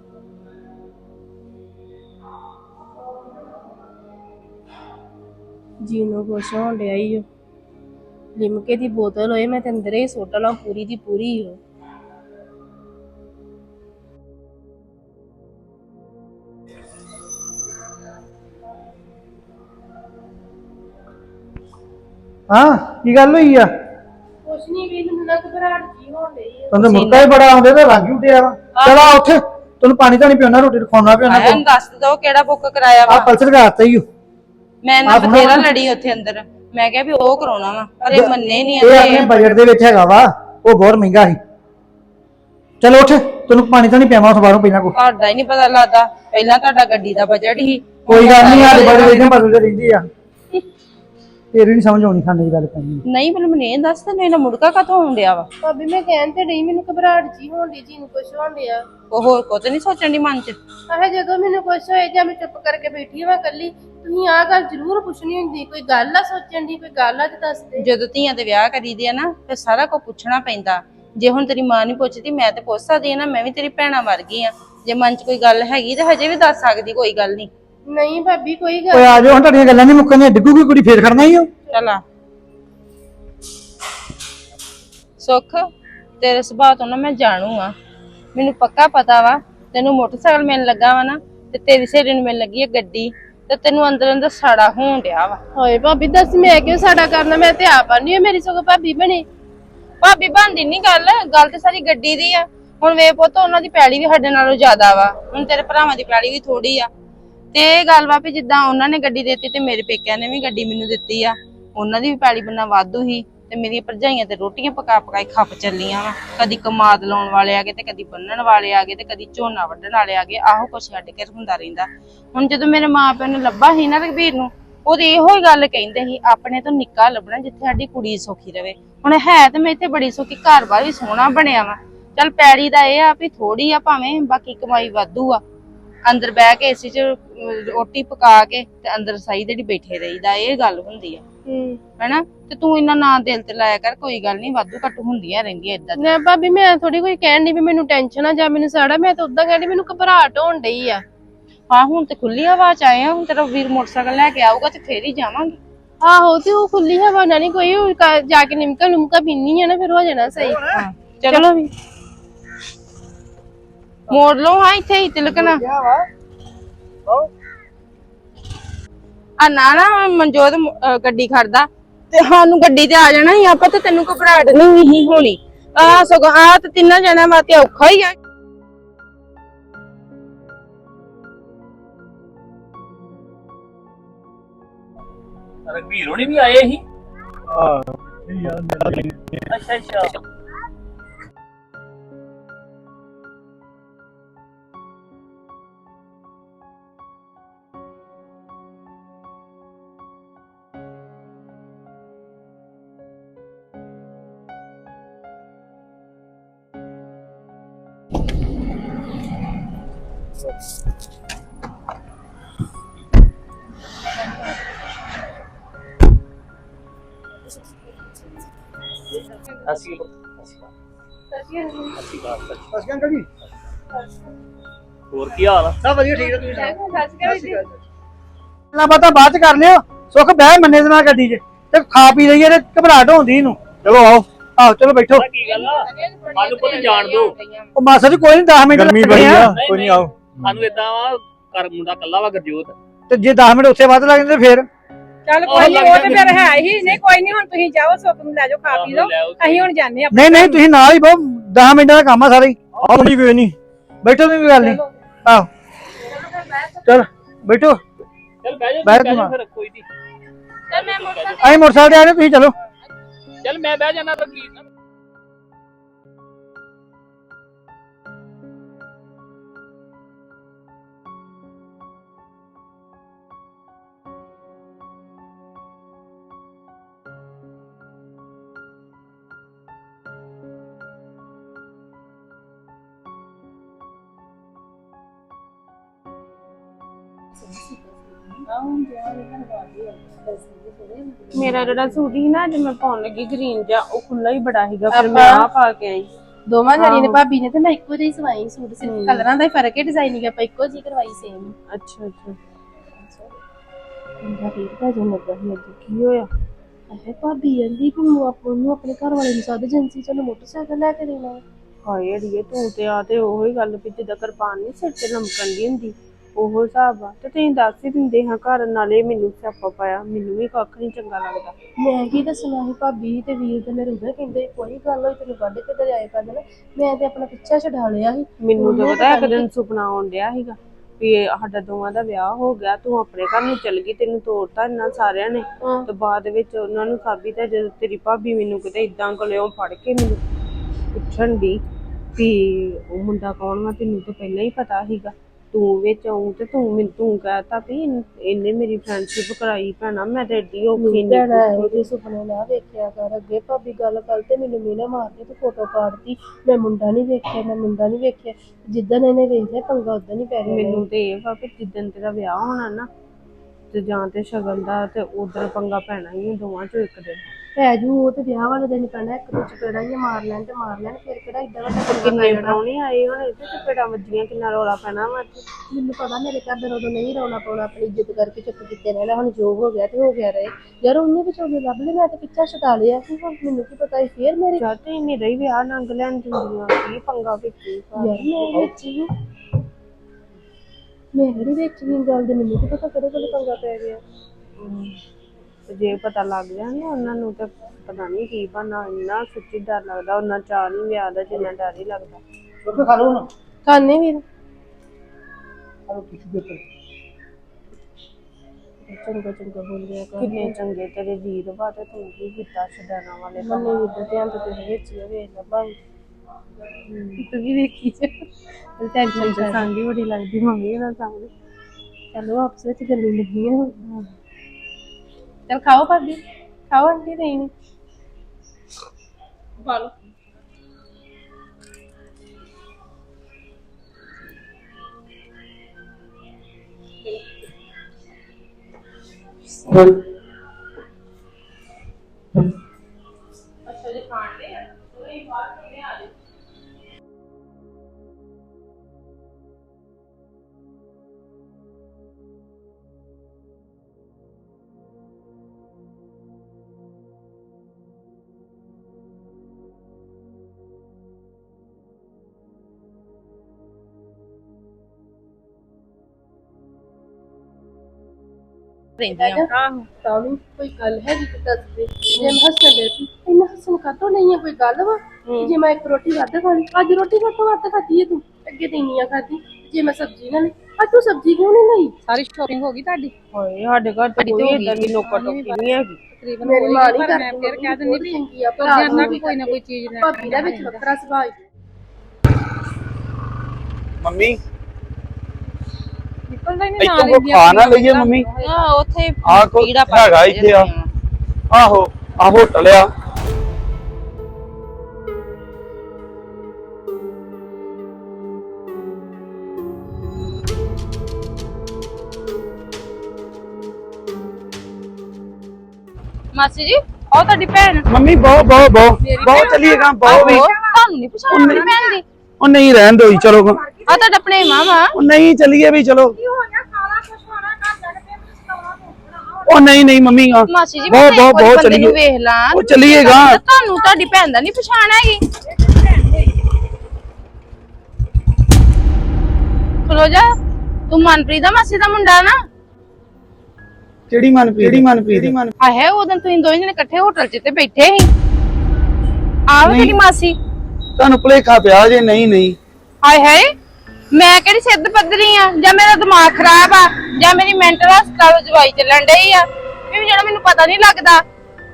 ਜੀਨੋ ਕੁਛ ਹੋਣ ਡਿਆ ਈ ਓ। ਲਿਮਕੇ ਦੀ ਬੋਤਲ ਹੋਏ ਮੈਂ ਤੇ ਅੰਦਰੇ ਹੀ ਸੁੱਟ ਲਾਂ, ਪੂਰੀ ਦੀ ਪੂਰੀ ਹੋ ਹਾਂ ਕੀ ਗੱਲ ਹੋਈ ਆ? ਕੁਛ ਨਹੀਂ ਵੀ ਮੈਨੂੰ ਨਾ ਘਬਰਾਹਟ ਜੀ ਹੋਣ ਆ। ਤੈਨੂੰ ਮੁੱਕਾ ਹੀ ਬੜਾ ਆਉਂਦੇ ਤੇ ਰੰਗ ਹੀ ਉੱਡਿਆ ਵਾ। ਚਲਾ ਉੱਠ ਤੈਨੂੰ ਪਾਣੀ ਤਾਂ ਨਹੀਂ ਪਿਉਣਾ ਰੋਟੀ ਖਾਣਾ ਪਿਉਣਾ ਆਇਆ ਨੂੰ ਦੱਸ ਦੋ ਕਿਹੜਾ ਬੁੱਕ ਕਰਾਇਆ ਆ ਵਾ ਪਲਸਰ ਘਾਤਾ ਹੀ ਓ। ਮੈਂ ਨਾ ਬਥੇਰਾ ਲੜੀ ਉੱਥੇ ਅੰਦਰ। ਮੈਂ ਕਿਹਾ ਵੀ ਉਹ ਕਰਾਉਣਾ ਵਾ ਪਰ ਇਹ ਮੰਨੇ ਨਹੀਂ ਇਹ ਆਂਦੇ ਆਪਣੇ ਬਜਟ ਦੇ ਵਿੱਚ ਹੈਗਾ ਵਾ ਉਹ ਬਹੁਤ ਮਹਿੰਗਾ ਸੀ। ਚਲ ਉੱਠ ਤੈਨੂੰ ਪਾਣੀ ਤਾਂ ਨਹੀਂ ਪਿਆਵਾਂ ਉਸ ਬਾਹਰੋਂ ਪਹਿਲਾਂ ਘਰ ਦਾ ਹੀ ਨਹੀਂ ਪਤਾ ਲੱਗਦਾ ਪਹਿਲਾਂ ਤੁਹਾਡਾ ਗੱਡੀ ਦਾ ਬਜਟ ਹੀ ਕੋਈ ਗੱਲ ਨਹੀਂ ਆ ਬੜੇ ਵੇਖਾਂ ਬਦਲਦੇ ਰਹਿੰਦੀ ਆ। ਤੇਰੀ ਨਹੀਂ ਸਮਝ ਆਉਣੀ ਖਾਣੇ ਦੀ ਗੱਲ ਕਰਨੀ। ਨਹੀਂ ਮੈਨੂੰ ਮੈਨੂੰ ਇਹ ਦੱਸ ਤੈਨੂੰ ਇਹਨਾਂ ਮੁੜਕਾ ਕਦੋਂ ਹੁੰਦਿਆ ਵਾ? ਭਾਬੀ ਮੈਂ ਕਹਿਣ ਤੇ ਨਹੀਂ ਮੈਨੂੰ ਘਬਰਾਹਟ ਜੀ ਹੋਣ ਡਈ ਜੀ ਨੂੰ ਕੁਛ ਹੋਣ ਡਿਆ। ਉਹ ਹੋਰ ਕੁਝ ਨਹੀਂ ਸੋਚਣ ਦੀ ਮਨ ਚ? ਆਹ ਜਦੋਂ ਮੈਨੂੰ ਕੁਛ ਹੋਏ ਜਾਂ ਮੈਂ ਚੁੱਪ ਕਰਕੇ ਬੈਠੀ ਹਾਂ ਕੱਲੀ ਤੁਸੀਂ ਆਹ ਗੱਲ ਜ਼ਰੂਰ ਪੁੱਛਣੀ ਹੁੰਦੀ ਕੋਈ ਗੱਲ ਆ ਸੋਚਣ ਦੀ ਕੋਈ ਗੱਲ ਆ ਤੇ ਦੱਸ ਦੇ। ਜਦੋਂ ਧੀਆਂ ਦੇ ਵਿਆਹ ਕਰੀਦੇ ਆ ਨਾ ਫਿਰ ਸਾਰਾ ਕੁਝ ਪੁੱਛਣਾ ਪੈਂਦਾ। ਜੇ ਹੁਣ ਤੇਰੀ ਮਾਂ ਨਹੀਂ ਪੁੱਛਦੀ ਮੈਂ ਤੇ ਪੁੱਛ ਸਕਦੀ ਆ ਨਾ ਮੈਂ ਵੀ ਤੇਰੀ ਭੈਣਾਂ ਵਰਗੀ ਆ। ਜੇ ਮਨ 'ਚ ਕੋਈ ਗੱਲ ਹੈਗੀ ਤੇ ਹਜੇ ਵੀ ਦੱਸ ਸਕਦੀ ਕੋਈ ਗੱਲ ਨਹੀਂ। ਨਹੀਂ ਭਾਬੀ ਕੋਈ ਓਏ ਗੱਲ ਆ ਜਾਓ ਹੁਣ ਤੁਹਾਡੀਆਂ ਗੱਲਾਂ ਨਹੀਂ ਮੁੱਕਣੀਆਂ ਡਿੱਗੂਗੀ ਕੁੜੀ ਫੇਰ ਖੜਨਾ ਹੀ ਹੋ ਚੱਲ ਆ। ਸੁੱਖ ਤੇਰੇ ਸੁਭਾਅ ਤੋਂ ਨਾ ਮੈਂ ਜਾਣੂ ਆ। ਮੈਨੂੰ ਪੱਕਾ ਪਤਾ ਵਾ ਤੈਨੂੰ ਮੋਟਰਸਾਈਕਲ ਮਿਲਣ ਲੱਗਾ ਵਾ ਨਾ ਤੇ ਤੇਰੀ ਸਹੇਲੀ ਨੂੰ ਮਿਲਣ ਲੱਗੀ ਹੈ ਗੱਡੀ ਤੇ ਤੈਨੂੰ ਅੰਦਰ ਅੰਦਰ ਸਾੜਾ ਹੋਣ ਡਿਆ ਵਾ। ਹੋਏ ਭਾਬੀ ਦੱਸ ਮੈਂ ਕਿਉਂ ਸਾਡਾ ਕਰਨਾ? ਮੈਂ ਤੇ ਆਪ ਨਹੀਂ ਮੇਰੀ ਸਗੋਂ ਭਾਬੀ ਬਣੀ। ਭਾਬੀ ਬਣਦੀ ਨਹੀਂ ਗੱਲ ਗੱਲ ਤੇ ਸਾਰੀ ਗੱਡੀ ਦੀ ਆ। ਹੁਣ ਵੇ ਪੁੱਤ ਉਹਨਾਂ ਦੀ ਪੈਲੀ ਵੀ ਸਾਡੇ ਨਾਲੋਂ ਜ਼ਿਆਦਾ ਵਾ। ਹੁਣ ਤੇਰੇ ਭਰਾਵਾਂ ਦੀ ਪੈਲੀ ਵੀ ਥੋੜੀ ਆ। ਤੇ ਇਹ ਗੱਲ ਵਾ ਵੀ ਜਿੱਦਾਂ ਉਹਨਾਂ ਨੇ ਗੱਡੀ ਦਿੱਤੀ ਤੇ ਮੇਰੇ ਪੇਕਿਆਂ ਨੇ ਵੀ ਗੱਡੀ ਮੈਨੂੰ ਦਿੱਤੀ ਆ, ਉਹਨਾਂ ਦੀ ਵੀ ਪੈਲੀ ਬੰਨਾ ਵਾਧੂ ਹੀ ਤੇ ਮੇਰੀਆਂ ਭਰਜਾਈਆਂ ਤੇ ਰੋਟੀਆਂ ਪਕਾ ਪਕਾਈ ਖੱਪ ਚੱਲੀਆਂ ਵਾ। ਕਦੀ ਕਮਾਦ ਲਾਉਣ ਵਾਲੇ ਆ ਗਏ ਤੇ ਕਦੀ ਬੰਨਣ ਵਾਲੇ ਆ ਗਏ ਤੇ ਕਦੀ ਝੋਨਾ ਵੱਢਣ ਵਾਲੇ ਆ ਗਏ, ਆਹੋ ਕੁਛ ਛੱਡ ਕੇ ਹੁੰਦਾ ਰਹਿੰਦਾ। ਹੁਣ ਜਦੋਂ ਮੇਰੇ ਮਾਪਿਆਂ ਨੂੰ ਲੱਭਾ ਸੀ ਨਾ ਰਘਬੀਰ ਨੂੰ, ਉਹਦੇ ਇਹੋ ਹੀ ਗੱਲ ਕਹਿੰਦੇ ਸੀ, ਆਪਣੇ ਤੋਂ ਨਿੱਕਾ ਲੱਭਣਾ ਜਿੱਥੇ ਸਾਡੀ ਕੁੜੀ ਸੌਖੀ ਰਵੇ। ਹੁਣ ਹੈ ਤੇ ਮੈਂ ਇੱਥੇ ਬੜੀ ਸੌਖੀ ਘਰ-ਬਾਰ ਵੀ ਸੋਹਣਾ ਬਣਿਆ ਵਾ। ਚੱਲ ਪੈੜੀ ਦਾ ਇਹ ਆ ਵੀ ਥੋੜੀ ਆ ਭਾਵੇਂ ਬਾਕੀ ਕਮਾਈ ਵਾਧੂ ਆ ਅੰਦਰ ਬਹਿ ਕੇ ਏਸੀ 'ਚ ਰੋਟੀ ਪਕਾ ਕੇ ਤੇ ਅੰਦਰ ਸਹੀ ਜਿਹੜੀ ਬੈਠੇ ਰਹੀਦਾ ਇਹ ਗੱਲ ਹੁੰਦੀ ਆ। ਹੈਨਾ? ਤੇ ਤੂੰ ਇੰਨਾ ਨਾ ਦਿਲ ਤੇ ਲਾਇਆ ਕਰ ਕੋਈ ਗੱਲ ਨਹੀਂ ਵਾਧੂ ਘੱਟ ਹੁੰਦੀਆਂ ਰਹਿੰਦੀਆਂ ਇਦਾਂ ਨਾ ਭਾਬੀ ਮੈਂ ਥੋੜੀ ਕੋਈ ਕਹਿਣ ਨਹੀਂ ਵੀ ਮੈਨੂੰ ਟੈਨਸ਼ਨ ਆ ਜਾਂ ਮੈਨੂੰ ਸਾੜਾ ਮੈਂ ਤਾਂ ਉਦਾਂ ਕਹਿੰਦੀ ਮੈਨੂੰ ਘਬਰਾਹਟ ਹੋਣ ਡਈ ਆ। ਹਾਂ ਹੁਣ ਤੇ ਖੁੱਲੀ ਹਵਾ ਚ ਆਏ ਆ ਹੁਣ ਤੇਰਾ ਵੀਰ ਮੋਟਰਸਾਈਕਲ ਲੈ ਕੇ ਆਊਗਾ ਤੇ ਫੇਰ ਹੀ ਜਾਵਾਂਗੇ। ਆਹੋ ਤੇ ਉਹ ਖੁੱਲੀ ਹਵਾ ਨਾਲ ਨਹੀਂ ਕੋਈ ਉਹ ਕ- ਜਾ ਕੇ ਨਿਮਕਾ ਲੁਮਕਾ ਪੀਣੀ ਆ ਨਾ ਫਿਰ ਹੋ ਜਾਣਾ ਸਹੀ। ਚਲੋ ਵੀ। ਮੋੜ ਲਓ ਹਾਂ ਇੱਥੇ ਹੀ ਤਿਲਕਣਾ ਆ ਨਾ ਨਾ ਮਨਜੋਤ ਅਹ, ਗੱਡੀ ਖੜਦਾ। ਤੇ ਸਾਨੂੰ ਗੱਡੀ ਤੇ ਆ ਜਾਣਾ ਸੀ ਆਪਾਂ ਤੇ ਤੈਨੂੰ ਘਬਰਾਹਟ ਨਹੀਂ ਹੀ ਹੋਣੀ। ਆ ਸਗੋਂ ਆ ਤੇ ਤਿੰਨਾਂ ਜਣਿਆਂ ਵਾਸਤੇ ਔਖਾ ਹੀ ਆ। ਰਘਵੀਰ ਹੋਣੀ ਵੀ ਆਏ ਸੀ? ਅੱਛਾ ਅੱਛਾ। ਅਸੀਂ ਅਸੀਂ ਅੰਕਲ ਜੀ। ਹੋਰ ਕੀ ਹਾਲ ਆ? ਸਭ ਵਧੀਆ ਠੀਕ ਹੈ ਤੁਸੀਂ ਸੁਣਾਓ? ਨਾ ਪਤਾ ਬਾਅਦ ਚ ਕਰ ਲਿਓ। ਸੁੱਖ ਬਹਿ ਮੰਨੇ ਦੇ ਨਾਲ ਗੱਡੀ 'ਚ। ਤੇ ਖਾ ਪੀ ਲਈਏ ਤੇ ਘਬਰਾਹਟ ਹੁੰਦੀ ਇਹਨੂੰ। ਚਲੋ ਆਓ। ਆਓ ਚਲੋ ਬੈਠੋ। ਪਤਾ ਕੀ ਗੱਲ ਆ? ਸਾਨੂੰ ਪੁੱਤ ਜਾਣ ਦੋ ਉਹ ਮਾਸਾ ਜੀ ਕੋਈ ਨਹੀਂ 10 ਮਿੰਟ ਗਰਮੀ ਲੱਗਣੇ ਬੜੀ ਆ। ਆ। ਕੋਈ ਨਹੀਂ ਆਓ। ਸਾਨੂੰ ਇਦਾਂ ਵਾ ਕਰ ਮੁੰਡਾ ਕੱਲਾ ਵਾ ਗਰਜੋਤ। ਤੇ ਜੇ 10 ਮਿੰਟ ਉੱਥੇ ਵੱਧ ਲੱਗ ਜਾਂਦੇ ਫੇਰ? ਚੱਲ ਕੋਈ ਨਹੀਂ ਉਹ ਤੇ ਫਿਰ ਹੈ ਹੀ। ਨਹੀਂ ਕੋਈ ਨਹੀਂ ਹੁਣ ਤੁਸੀਂ ਜਾਓ ਸੁੱਖ ਨੂੰ ਲੈ ਜਾਓ ਖਾ ਪੀ ਲਓ। ਅਸੀਂ ਹੁਣ ਜਾਂਦੇ ਆ ਨਹੀਂ ਨਹੀਂ ਤੁਸੀਂ ਨਾਲ ਹੀ ਬਹੁ। 10 ਮਿੰਟਾਂ ਦਾ ਕੰਮ ਆ ਸਾਰਾ ਆਓ ਕੋਈ ਨਹੀਂ ਬੈਠੋ ਤੁਸੀਂ ਕੋਈ ਗੱਲ ਨਹੀਂ ਆਓ ਚਲ ਬੈਠੋ। ਚੱਲ ਬਹਿ ਜਾ ਬਹਿ ਬਹਿ ਜਾ ਤੂੰ। ਫਿਰ ਕੋਈ ਨਹੀਂ ਚੱਲ ਮੈਂ ਮੋਟਰਸਾਈਕਲ ਅਸੀਂ ਮੋਟਰਸਾਈਕਲ ਤੇ ਆ ਰਹੇ ਤੁਸੀਂ ਚਲੋ। ਚੱਲ ਮੈਂ ਬਹਿ ਜਾਣਾ ਰਘਵੀਰ ਨਾਲ। ਮੇਰਾ ਜਿਹੜਾ ਸੂਟ ਸੀ ਨਾ ਅੱਜ ਮੈਂ ਪਾਉਣ ਲੱਗੀ ਗ੍ਰੀਨ ਜਿਹਾ ਉਹ ਖੁੱਲਾ ਹੀ ਬੜਾ ਸੀਗਾ ਫਿਰ ਮੈਂ ਆ ਪਾ ਕੇ ਆਈ। ਦੋਵਾਂ ਜਣੀ ਨੇ ਭਾਬੀ ਨੇ ਤੇ ਮੈਂ ਇੱਕੋ ਜਿਹੀ ਸਵਾਈ ਸੂਟ ਸਿਰਫ ਕਲਰਾਂ ਦਾ ਹੀ ਫ਼ਰਕ ਹੈ ਡਿਜ਼ਾਈਨਿੰਗ ਆਪਾਂ ਇੱਕੋ ਜਿਹੀ ਕਰਵਾਈ ਸੇਮ ਅੱਛਾ ਅੱਛਾ। ਮੇਰਾ ਵੀਰ ਦਾ ਜਨ ਲੱਗਾ ਸੀ ਅੱਜ ਕੀ ਹੋਇਆ? ਅਹੇ ਭਾਬੀ ਕਹਿੰਦੀ ਕਿ ਮੈਂ ਆਪਾਂ ਨੂੰ ਆਪਣੇ ਘਰ ਵਾਲੇ ਨੂੰ ਸਾਧ ਏਜੰਸੀ ਚ ਮੋਟਰਸਾਈਕਲ ਲੈ ਕੇ ਦੇਣਾ। ਹਾਏ ਅੜੀਏ ਤੂੰ ਤੇ ਆ ਤੇ ਉਹੋ ਹੀ ਗੱਲ ਵੀ ਜਿੱਦਾਂ ਕਿਰਪਾਨ ਨਹੀਂ ਸਿਰ ਤੇ ਲਮਕਣ ਦੀ ਹੁੰਦੀ। ਉਹੋ ਹਿਸਾਬ ਆ। ਤੇ ਤੁਸੀਂ ਦੱਸ ਹੀ ਦਿੰਦੇ ਹਾਂ ਘਰ ਨਾਲੇ ਮੈਨੂੰ ਸਿਆਪਾ ਪਾਇਆ। ਮੈਨੂੰ ਵੀ ਕੱਖ ਨਹੀਂ ਚੰਗਾ ਲੱਗਦਾ। ਮੈਂ ਕੀ ਦੱਸਣਾ ਸੀ ਭਾਬੀ? ਤੇ ਵੀਰ ਤੇ ਮੇਰੇ ਉਹਦੇ ਕਹਿੰਦੇ ਕੋਈ ਗੱਲ ਹੋਈ ਤੈਨੂੰ ਕੱਢ ਕੇ ਦਰਿਆਏ ਪਾ ਦੇਣਾ। ਮੈਂ ਤੇ ਆਪਣਾ ਪਿੱਛਾ ਛਡਾ ਲਿਆ ਸੀ। ਮੈਨੂੰ ਤਾਂ ਪਤਾ ਇੱਕ ਦਿਨ ਸੁਪਨਾ ਆਉਣ ਡਿਆ ਸੀਗਾ ਵੀ ਇਹ ਸਾਡਾ ਦੋਵਾਂ ਦਾ ਵਿਆਹ ਹੋ ਗਿਆ ਤੂੰ ਆਪਣੇ ਘਰ ਨੂੰ ਚਲ ਗਈ ਤੈਨੂੰ ਤੋੜਤਾ ਇਹਨਾਂ ਸਾਰਿਆਂ ਨੇ। ਤੇ ਬਾਅਦ ਵਿੱਚ ਉਹਨਾਂ ਨੂੰ ਸਾਬੀ ਤਾਂ ਜਦੋਂ ਤੇਰੀ ਭਾਬੀ ਮੈਨੂੰ ਕਿਤੇ ਇਦਾਂ ਗਲਿਓਂ ਫੜ ਕੇ ਮੈਨੂੰ ਪੁੱਛਣ ਦੀ ਵੀ ਉਹ ਮੁੰਡਾ ਕੌਣ ਵਾ ਤੈਨੂੰ ਤਾਂ ਪਹਿਲਾਂ ਹੀ ਪਤਾ ਸੀਗਾ। ਤੂੰ ਵਿੱਚ ਆਉਂ ਤੇ ਤੂੰ ਮੈਨੂੰ ਤੂੰ ਕਹਤਾ ਵੀ ਇਹਨ- ਇਹਨੇ ਮੇਰੀ ਫਰੈਂਡਸ਼ਿਪ ਕਰਾਈ ਭੈਣਾ ਮੈਂ ਤੇ ਏਡੀ ਔਖੀ ਨਹੀਂ ਉਹਦੇ ਸੁਪਨੇ ਨਾ ਵੇਖਿਆ ਕਰ ਅੱਗੇ ਭਾਬੀ ਗੱਲ ਕਰ ਤੇ ਮੈਨੂੰ ਮੀਨਾ ਮਾਰ ਕੇ ਤੇ ਫੋਟੋ ਪਾੜਤੀ। ਮੈਂ ਮੁੰਡਾ ਨਹੀਂ ਵੇਖਿਆ ਮੈਂ ਮੁੰਡਾ ਨਹੀਂ ਵੇਖਿਆ। ਜਿੱਦਣ ਇਹਨੇ ਵੇਖ ਲਿਆ ਪੰਗਾ ਉਦੋਂ ਹੀ ਪੈ ਗਿਆ ਮੈਨੂੰ ਤੇ ਇਹ ਵਾ ਕਿ ਜਿੱਦਣ ਤੇਰਾ ਵਿਆਹ ਹੋਣਾ ਨਾ ਤੇ ਜਾਂ ਤੇ ਸ਼ਗਨ ਦਾ ਤੇ ਉਧਰ ਪੰਗਾ ਪੈਣਾ ਹੀ ਆ ਦੋਵਾਂ ਚੋਂ ਇੱਕ ਦਿਨ। ਪੈ ਜੂ ਉਹ ਤੇ ਵਿਆਹ ਵਾਲੇ ਦਿਨ ਪੈਣਾ ਇੱਕ ਦੂਜੇ ਚਪੇੜਾ ਹੀ ਮਾਰ ਲੈਣ ਤੇ ਮਾਰ ਲੈਣ ਫਿਰ ਕਿਹੜਾ ਏਡਾ ਵੱਡਾ ਕਿੰਨੇ ਪ੍ਰਾਹੁਣੇ ਆਏ ਹੋਣੇ ਤੇ ਚਪੇੜਾ ਵੱਜੀਆਂ ਕਿੰਨਾ ਰੌਲਾ ਪੈਣਾ ਵਾ ਮੈਨੂੰ ਪਤਾ ਮੇਰੇ ਘਰ ਦੇ ਉਦੋਂ ਨਹੀਂ ਰੌਲਾ ਪਾਉਣਾ ਆਪਣੀ ਇੱਜ਼ਤ ਕਰਕੇ ਚੁੱਪ ਕੀਤੇ ਰਹਿਣਾ ਹੁਣ ਜੋ ਹੋ ਗਿਆ ਤੇ ਹੋ ਗਿਆ ਰਹੇ। ਯਾਰ ਉਹਨੇ ਵੀ ਚੋਗੇ ਲੱਭ ਲਏ ਮੈਂ ਤੇ ਪਿੱਛਾ ਛਡਾ ਲਿਆ ਸੀ ਹੁਣ ਮੈਨੂੰ ਕੀ ਪਤਾ ਸੀ ਫੇਰ ਮੇਰੇ ਯਾਰ ਤੇ ਇੰਨੀ ਰਹੀ ਵਿਆਹ ਨੰਗ ਲੈਣ ਦਿੰਦੀਆਂ ਕੀ ਪੰਗਾ ਵਿੱਕੀ ਯਾਰ ਮੈਂ ਵਿੱਚ ਹੀ ਮੈਂ ਕਿਹੜੀ ਵਿੱਚ ਵੀ ਗੱਲ ਦੇ ਮੈਨੂੰ ਕੀ ਪਤਾ ਕਦੋਂ ਕਦੋਂ ਪੰਗਾ ਪੈ ਗਿਆ। ਤੇ ਜੇ ਪਤਾ ਲੱਗ ਗਿਆ ਨਾ ਉਹਨਾਂ ਨੂੰ ਤੇ ਪਤਾ ਨਹੀਂ ਕੀ ਬਣਾ ਇੰਨਾ ਸੱਚੀ ਡਰ ਲੱਗਦਾ ਉਹਨਾਂ ਚਾਹ ਨਹੀਂ ਵਿਆਹ ਦਾ ਜਿੰਨਾ ਡਰ ਹੀ ਲੱਗਦਾ। ਸੁੱਖ ਖਾ ਲਓ ਨਾ ਖਾਣੇ ਵੀਰ ਖਾ ਕਿਸੇ ਦੇ ਉੱਤੇ ਚੰਗਾ ਚੰਗਾ ਬੋਲ ਗਿਆ ਕਿੰਨੇ ਚੰਗੇ ਤੇਰੇ ਵੀਰ ਵਾ ਤੇ ਤੂੰ ਕੀ ਕੀਤਾ ਛਡਾਣਾ ਵਾਲੇ ਮੰਨੇ ਵੀਰ ਦਾ ਧਿਆਨ ਤਾਂ ਤੇਰੇ ਵਿੱਚ ਹੀ ਆ, ਵੇਖ ਲੈ ਭਾਈ ਤੂੰ ਵੀ ਵੇਖੀ ਜਾ। ਟੈਨਸ਼ਨ ਤੇ ਸੰਗੀ ਬੜੀ ਲੱਗਦੀ ਮੰਮੀ ਨਾਲ ਸਾਹਮਣੇ। ਚਲੋ ਆਪਸ ਵਿੱਚ ਗੱਲਾਂ ਲੱਗੀਆਂ। ਹੁਣ ਚਲ ਖਾਓ ਭਾਬੀ ਖਾਓ ਆਂਟੀ ਨਹੀਂ ਨਹੀਂ ਰਹਿੰਦੀਆਂ ਤਾਂ ਵੀ ਕੋਈ ਗੱਲ ਹੈਗੀ ਤੇ ਦੱਸ ਦੇ ਜੇ ਮੈਂ ਹੱਸਣ ਦੇ ਸੀ ਇੰਨਾ ਹੱਸਣ ਕਾਤੋਂ ਨਹੀਂ ਹੈ ਕੋਈ ਗੱਲ ਵਾ ਕਿ ਜੇ ਮੈਂ ਇੱਕ ਰੋਟੀ ਵੱਧ ਖਾ ਲਈ ਅੱਜ ਰੋਟੀ ਕਾਤੋਂ ਵੱਧ ਖਾਧੀ ਹੈ ਤੂੰ ਅੱਗੇ ਤੇ ਇੰਨੀਆਂ ਖਾਧੀ ਜੇ ਮੈਂ ਸਬਜ਼ੀ ਨਾ ਲਈ ਅੱਜ ਤੂੰ ਸਬਜ਼ੀ ਕਿਉਂ ਨਹੀਂ ਲਈ ਸਾਰੀ ਸ਼ੋਪਿੰਗ ਹੋ ਗਈ ਤੁਹਾਡੀ ਹਾਏ ਸਾਡੇ ਘਰ ਤੇ ਕੋਈ ਏਦਾਂ ਦੀ ਨੋਕਾ ਟੋਕੀ ਨਹੀਂ ਹੈਗੀ ਤਕਰੀਬਨ ਮੇਰੀ ਹੋਈ ਮਾਂ ਪਰ ਨਹੀਂ ਮੈਂ ਕਰਦੀ ਫਿਰ ਕਹਿ ਦਿੰਦੀ ਵੀ ਚੰਗੀ ਆ ਤੁਰ ਜਾਂਦਾ ਵੀ ਕੋਈ ਨਾ ਕੋਈ ਚੀਜ਼ ਲੈ ਭਾਬੀ ਦਾ ਵਿੱਚ ਵੱਖਰਾ ਸੁਭਾਅ ਹੈ ਮੰਮੀ ਨਿਕਲਦਾ ਹੀ ਨਹੀਂ ਇੱਥੋਂ ਨਾਲ ਕੋ ਹੀ ਖਾ ਨਾ ਲਈਏ ਮੰਮੀ। ਆ ਉੱਥੇ ਆ ਕੋ ਕੀੜਾ ਪਾ ਹੈਗਾ ਇੱਥੇ ਆ। ਆਹੋ ਆ ਹੋਟਲ ਆ। ਮਾਸੀ ਜੀ ਉਹ ਤੁਹਾਡੀ ਭੈਣ। ਮੰਮੀ ਬਹੁ ਬਹੁ ਬਹੁ ਬਹੁ ਚਲੀਏਗਾ ਬਹੁ ਵੀ। ਉਹ ਤੁਹਾਨੂੰ ਨਹੀਂ ਪਛਾਣ ਮੇਰੀ ਭੈਣ ਦੀ। ਉਹ ਨਹੀਂ ਰਹਿਣ ਦੋ ਚਲੋ। ਆ ਤੁਹਾਡਾ ਆਪਣੇ ਮਾਮਾ ਉਹ ਨਹੀਂ ਚਲੀਏ ਵੀ ਚਲੋ। ਉਹ ਨਹੀਂ ਨਹੀਂ ਮੰਮੀ ਆ ਮਾਸੀ ਜੀ ਬਹੁਤ ਮੈਂ ਬਹੁਤ ਬਹੁਤ ਬੰਦੇ ਨੂੰ ਵੇਖ ਲਾਂ। ਉਹ ਚਲੀਏਗਾ। ਤੁਹਾਨੂੰ ਤੁਹਾਡੀ ਭੈਣ ਦਾ ਨਹੀਂ ਪਛਾਣ ਹੈਗੀ ਖਲੋ ਜਾ। ਤੂੰ ਮਨਪ੍ਰੀਤ ਦਾ ਮਾਸੀ ਦਾ ਮੁੰਡਾ ਨਾ। ਕਿਹੜੀ ਮਨਪ੍ਰੀਤ? ਕਿਹੜੀ ਮਨਪ੍ਰੀਤ? ਆਹੇ ਉਦੋਂ ਤੁਸੀਂ ਦੋਵੇਂ ਜਣੇ ਇਕੱਠੇ ਹੋਟਲ 'ਚ ਤੇ ਬੈਠੇ ਸੀ। ਆਹ ਤੇਰੀ ਮਾਸੀ। ਤੁਹਾਨੂੰ ਭੁਲੇਖਾ ਪਿਆ ਜੇ ਨਹੀਂ ਨਹੀਂ। ਹਾਏ ਹਾਏ। ਮੈਂ ਕਿਹੜੀ ਸਿੱਧ ਪੱਧਰੀ ਆ? ਜਾਂ ਮੇਰਾ ਦਿਮਾਗ ਖਰਾਬ ਆ? ਜਾਂ ਮੇਰੀ ਮੈਂਟਲ ਹਸਪਤਾਲ ਜਵਾਈ ਚੱਲਣ ਡਈ ਆ? ਵੀ ਜਿਹੜਾ ਮੈਨੂੰ ਪਤਾ ਨਹੀਂ ਲੱਗਦਾ।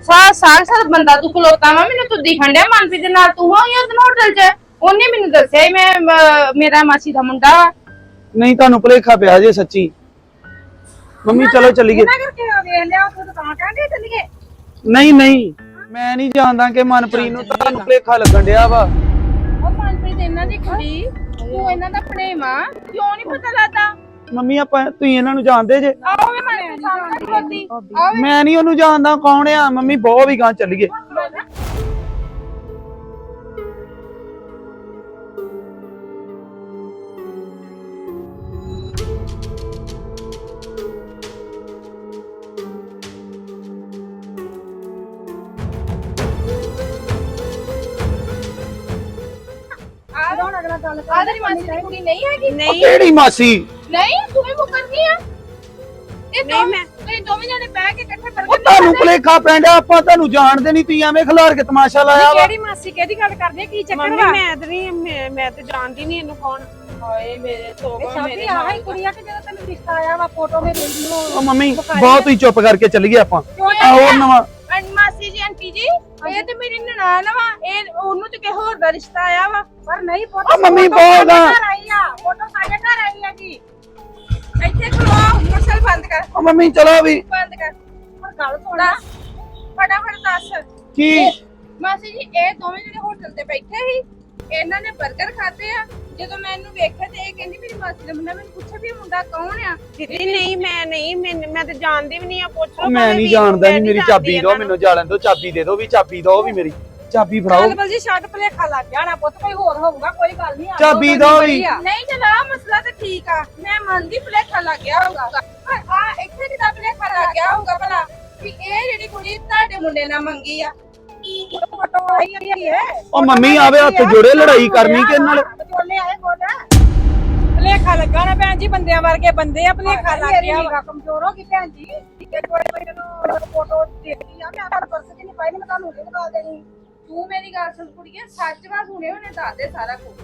ਸਾਹ ਸਾਹ ਸਾਹ ਬੰਦਾ ਤੂੰ ਖਲੋਤਾ ਵਾ ਮੈਨੂੰ ਤੂੰ ਦਿਖਣ ਡਿਆ ਮਨਪ੍ਰੀਤ ਦੇ ਨਾਲ। ਤੂੰ ਹੋਈ ਉਸ ਹੋਟਲ 'ਚ? ਉਹਨੇ ਮੈਨੂੰ ਦੱਸਿਆ ਸੀ ਮੈਂ ਮ- ਮੇਰਾ ਮਾਸੀ ਦਾ ਮੁੰਡਾ ਵਾ। ਨਹੀਂ ਤੁਹਾਨੂੰ ਭੁਲੇਖਾ ਪਿਆ ਜੇ ਸੱਚੀ। ਮੰਮੀ ਚਲੋ ਚੱਲੀਏ। ਕਰਕੇ ਵੇਖ ਲਿਆ ਤੂੰ ਤਾਂ ਕਹਿੰਦੇ ਚੱਲੀਏ। ਨਹੀਂ ਨਹੀਂ ਮੈਂ ਨਹੀਂ ਜਾਣਦਾ ਕਿ ਮਨਪ੍ਰੀਤ ਨੂੰ ਤੁਹਾਨੂੰ ਭੁਲੇਖਾ ਲੱਗਣ ਡਿਆ ਵਾ। ਉਹ ਮਨਪ੍ਰੀਤ ਇਹਨਾਂ ਦੀ ਕੁੜੀ। ਤੂੰ ਇਹਨਾਂ ਦਾ ਭਣੇਵਾ? ਕਿਉਂ ਨਹੀਂ ਪਤਾ ਲੱਗਦਾ? ਮੰਮੀ ਆਪਾਂ ਤੁਸੀਂ ਇਹਨਾਂ ਨੂੰ ਜਾਣਦੇ ਜੇ। ਆਓ ਖਲੋਤੀ ਆਓ ਮੈਂ ਨਹੀਂ ਉਹਨੂੰ ਜਾਣਦਾ ਕੌਣ ਆ। ਮੰਮੀ ਬਹੁਤ ਵੀ ਗਾਂ ਚੱਲੀਏ। ਮਾਸੀ ਦੀ ਕੁੜੀ ਨਹੀਂ। ਹੈਗੀ ਉਹ ਕਿਹੜੀ ਮਾਸੀ? ਨਹੀਂ ਤੂੰ ਵੀ ਮੁਕਰਨੀ ਆ। ਇਹ ਨਹੀਂ ਮੈਂ ਤੁਸੀਂ ਦੋਵੇਂ ਜਣੇ ਬਹਿ ਕੇ ਇਕੱਠੇ ਉਹ ਬਰਗਰ ਤੁਹਾਨੂੰ ਭੁਲੇਖਾ ਪੈਂਦਾ ਆਪਾਂ ਤੁਹਾਨੂੰ ਜਾਣਦੇ ਨਹੀਂ ਤੁਸੀਂ ਐਵੇਂ ਖਿਲਾਰ ਕੇ ਤਮਾਸ਼ਾ ਲਾਇਆ ਵਾ। ਕਿਹੜੀ ਮਾਸੀ ਕਿਹਦੀ ਗੱਲ ਕਰਦੇ ਆ? ਕੀ ਚੱਕਰ ਵਾ? ਮੈਂ ਤੇ ਨਹੀਂ ਮੈਂ ਮੈਂ ਤੇ ਜਾਣਦੀ ਨਹੀਂ ਇਹਨੂੰ ਕੌਣ। ਹਾਏ ਮੇਰੇ ਤੋਬਾ ਸਾਡੀ ਆਹ ਹੀ ਕੁੜੀ ਆ ਕਿ ਜਦੋਂ ਤੈਨੂੰ ਰਿਸ਼ਤਾ ਆਇਆ ਵਾ ਫੋਟੋ ਮੇ ਲੈਂਦੀ ਉਹ ਮੰਮੀ ਬਹੁਤ ਚੁੱਪ ਕਰਕੇ ਚੱਲੀਏ ਆਪਾਂ। ਆ ਹੋਰ ਨਵਾਂ ਅਨ ਮਾਸੀ ਜੀ ਆਂਟੀ ਜੀ। ਇਹ ਤੇ ਮੇਰੀ ਨਨਾਣ ਵਾ ਇਹ ਉਹਨੂੰ ਤੇ ਕਿਸੇ ਹੋਰ ਦਾ ਰਿਸ਼ਤਾ ਆਇਆ ਵਾ ਪਰ ਨਹੀਂ ਫੋਟੋ ਉਹ ਮੰਮੀ ਬਹੁਤ ਆ ਘਰ ਆਈ ਆ ਫੋਟੋ ਸਾਡੇ ਘਰ ਆਈ ਆ ਜੀ ਇੱਥੇ ਖਲੋ ਮਸਲ ਬੰਦ ਕਰ। ਉਹ ਮੰਮੀ ਚਲੋ ਵੀ। ਬੰਦ ਕਰ। ਪਰ ਗੱਲ ਸੁਣ ਫਟਾਫਟ ਦੱਸ। ਕੀ? ਮਾਸੀ ਜੀ ਇਹ ਦੋਵੇਂ ਜਿਹੜੇ ਹੋਟਲ ਤੇ ਬੈਠੇ ਸੀ। ਇਹਨਾਂ ਨੇ 버ਗਰ ਖਾਦੇ ਆ। ਜਦੋਂ ਮੈਂ ਇਹਨੂੰ ਵੇਖਿਆ ਤੇ ਇਹ ਕਹਿੰਦੀ ਮਾਸੀ ਦਾ ਮੁੰਡਾ ਮੈਨੂੰ ਪੁੱਛਿਆ ਵੀ ਇਹ ਮੁੰਡਾ ਕੌਣ ਆ? ਦੀਦੀ ਨਹੀਂ ਮੈਂ ਨਹੀਂ ਮੈਨੂੰ- ਮੈਂ ਤੇ ਜਾਣਦੀ ਵੀ ਨਹੀਂ ਆ ਪੁੱਛ ਲਓ ਮੈਂ ਭਾਵੇਂ ਨਹੀਂ ਵੀਰ ਨੂੰ, ਜਾਣਦਾ ਜੀ ਮੇਰੀ ਚਾਬੀ ਦਿਓ ਇਹਨਾਂ ਮੈਨੂੰ ਜਾਣ ਦਿਓ ਚਾਬੀ ਦੇ ਦਿਓ ਵੀ ਚਾਬੀ ਦਿਓ ਵੀ ਮੇਰੀ। ਚਾਬੀ ਫੜਾਓ। ਚੱਲ ਬਲਜੀ ਛੱਡ ਭਲੇਖਾ ਲੱਗ ਜਾਣਾ ਪੁੱਤ ਕੋਈ ਹੋਰ ਹੋਊਗਾ ਕੋਈ ਗੱਲ ਨਹੀਂ ਚਾਬੀ ਦਿਓ ਵੀ। ਨਹੀਂ ਚਲ ਆ ਮਸਲਾ ਤੇ ਠੀਕ ਆ। ਮੈਂ ਮੰਨਦੀ ਭਲੇਖਾ ਲੱਗ ਗਿਆ ਹੋਊਗਾ। ਪਰ ਆ ਇੱਥੇ ਕਿਦਾਂ ਭਲੇਖਾ ਲੱਗ ਗਿਆ ਹੋਊਗਾ ਭਲਾ? ਵੀ ਇਹ ਜਿਹੜੀ ਕੁੜੀ ਤੁਹਾਡੇ ਮੁੰਡੇ ਨਾਲ ਮੰਗੀ ਆ ਫੋਟੋ ਆਈ ਹੋਈ ਹੈ ਉਹ ਮੰਮੀ ਆਵੇ ਹੱਥ ਜੋੜੇ ਲੜਾਈ ਕਰਨੀ ਕਿ ਨਾਲ? ਬੋਲੇ ਆਏ ਕੋਲ ਭਲੇਖਾ ਲੱਗਾ ਨਾ ਭੈਣ ਜੀ ਬੰਦਿਆਂ ਵਰਗੇ ਬੰਦੇ ਆ ਭਲੇਖਾ ਲੱਗ ਗਿਆ ਵਾ। ਕਮਜ਼ੋਰ ਹੋ ਗਈ ਭੈਣ ਜੀ। ਇੱਕ ਵਾਰ ਮੈਨੂੰ ਫੋਟੋ ਦੇਖੀ ਆ ਮੈਂ ਤੁਹਾਨੂੰ ਪਰਸ ਚ ਨਹੀਂ ਪਾਈ ਨੀ, ਮੈਂ ਤੁਹਾਨੂੰ ਉਹਦੇ ਦਿਖਾ ਦੇਣੀ। ਤੂੰ ਮੇਰੀ ਗੱਲ ਸੁਣ ਕੁੜੀਏ ਸੱਚ ਵਾ ਸੁਣਿਓ ਨੇ ਦੱਸ ਦੇ ਸਾਰਾ ਕੁਝ